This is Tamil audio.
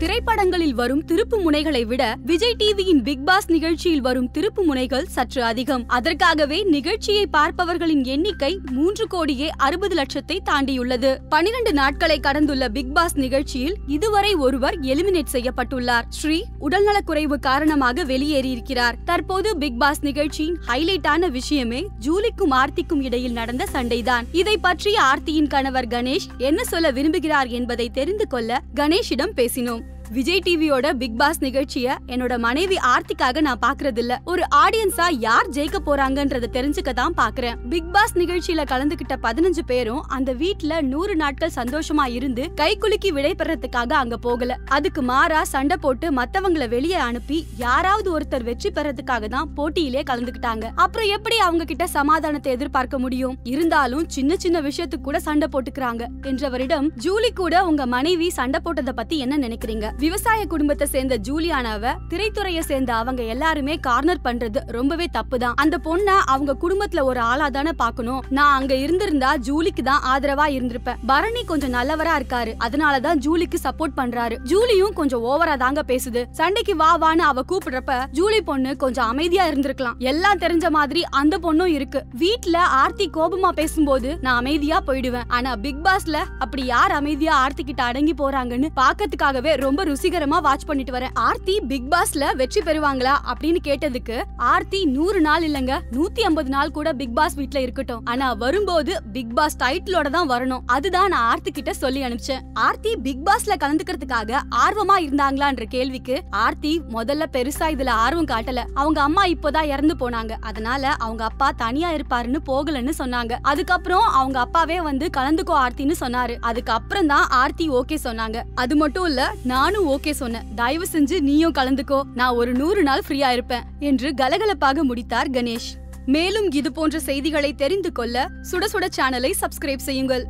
திரைப்படங்களில் வரும் திருப்பு முனைகளை விட விஜய் டிவியின் பிக் பாஸ் நிகழ்ச்சியில் வரும் திருப்பு முனைகள் சற்று அதிகம். அதற்காகவே நிகழ்ச்சியை பார்ப்பவர்களின் எண்ணிக்கை மூன்று கோடியே அறுபது லட்சத்தை தாண்டியுள்ளது. பனிரெண்டு நாட்களை கடந்துள்ள பிக் பாஸ் நிகழ்ச்சியில் இதுவரை ஒருவர் எலிமினேட் செய்யப்பட்டுள்ளார். ஸ்ரீ உடல்நலக்குறைவு காரணமாக வெளியேறியிருக்கிறார். தற்போது பிக் பாஸ் நிகழ்ச்சியின் ஹைலைட்டான விஷயமே ஜூலிக்கும் ஆர்த்திக்கும் இடையில் நடந்த சண்டைதான். இதை பற்றி ஆர்த்தியின் கணவர் கணேஷ் என்ன சொல்ல விரும்புகிறார் என்பதை தெரிந்து கொள்ள கணேஷிடம் பேசினோம். விஜய் டிவியோட பிக் பாஸ் நிகழ்ச்சிய என்னோட மனைவி ஆர்த்திக்காக நான் பாக்குறது இல்ல ஒரு ஆடியன்ஸா யார் ஜெயிக்க போறாங்கன்றத தெரிஞ்சுக்க தான் பாக்குறேன். பிக் பாஸ் நிகழ்ச்சியில கலந்துகிட்ட பதினஞ்சு பேரும் அந்த வீட்ல நூறு நாட்கள் சந்தோஷமா இருந்து கை குலுக்கி விடை பெறத்துக்காக அங்க போகல. அதுக்கு மாறா சண்டை போட்டு மத்தவங்கள வெளியே அனுப்பி யாராவது ஒருத்தர் வெற்றி பெறதுக்காக தான் போட்டியிலே கலந்துக்கிட்டாங்க அப்புறம் எப்படி அவங்க கிட்ட சமாதானத்தை எதிர்பார்க்க முடியும்? இருந்தாலும் சின்ன சின்ன விஷயத்துக்கு கூட சண்டை போட்டுக்கிறாங்க. என்றவரிடம் ஜூலி கூட உங்க மனைவி சண்டை போட்டதை பத்தி என்ன நினைக்கிறீங்க? விவசாய குடும்பத்தை சேர்ந்த ஜூலியானாவ திரைத்துறையை சேர்ந்த அவங்க எல்லாருமே கார்னர் பண்றது ரொம்பவே தப்பு தான் அந்த பொண்ண அவங்க குடும்பத்துல ஒரு ஆளா தானே பாக்கணும். நான் அங்க இருந்திருந்தா ஜூலிக்கு தான் ஆதரவா இருந்திருப்பேன். பரணி கொஞ்சம் நல்லவரா இருக்காரு. அதனாலதான் ஜூலிக்கு சப்போர்ட் பண்றாரு. ஜூலியும் கொஞ்சம் ஓவரா தாங்க பேசுது. சண்டைக்கு வா வான்னு அவ கூப்பிடுறப்ப ஜூலி பொண்ணு கொஞ்சம் அமைதியா இருந்திருக்கலாம். எல்லாம் தெரிஞ்ச மாதிரி அந்த பொண்ணும் இருக்கு. வீட்டுல ஆர்த்தி கோபமா பேசும்போது நான் அமைதியா போயிடுவேன். ஆனா பிக் பாஸ்ல அப்படி யார் அமைதியா ஆர்த்தி கிட்ட அடங்கி போறாங்கன்னு பாக்கிறதுக்காகவே ரொம்ப ருசிகரமா வாட்ச் பண்ணிட்டு வரேன். ஆர்த்தி பிக் பாஸ்ல வெற்றி பெறுவாங்களா? அப்படின்னு கேட்டதுக்கு ஆர்த்தி நூறு நாள் இல்லங்க நூத்தி ஐம்பது நாள் கூட பிக் பாஸ் வீட்ல இருக்கட்டும். ஆனா வரும்போது பிக் பாஸ் டைட்டிலோட தான் வரணும். அதுதான் நான் ஆர்த்தி கிட்ட சொல்லி அனுப்பிச்சேன். ஆர்த்தி பிக் பாஸ்ல கலந்துக்கிறதுக்காக ஆர்வமா இருந்தாங்களான்ற கேள்விக்கு ஆர்த்தி முதல்ல பெருசா இதுல ஆர்வம் காட்டல. அவங்க அம்மா இப்போதான் இறந்து போனாங்க. அதனால அவங்க அப்பா தனியா இருப்பாருன்னு போகலன்னு சொன்னாங்க. அதுக்கப்புறம் அவங்க அப்பாவே வந்து கலந்துக்கோ ஆர்த்தின்னு சொன்னாரு. அதுக்கப்புறம் தான் ஆர்த்தி ஓகே சொன்னாங்க. அது மட்டும் இல்ல நானும் நானும் ஓகே சொன்னேன். தயவு செஞ்சு நீயும் கலந்துக்கோ. நான் ஒரு நூறு நாள் ஃப்ரீயா இருப்பேன் என்று கலகலப்பாக முடித்தார் கணேஷ். மேலும் இது போன்ற செய்திகளை தெரிந்து கொள்ள சுட சுட சேனலை சப்ஸ்கிரைப் செய்யுங்கள்.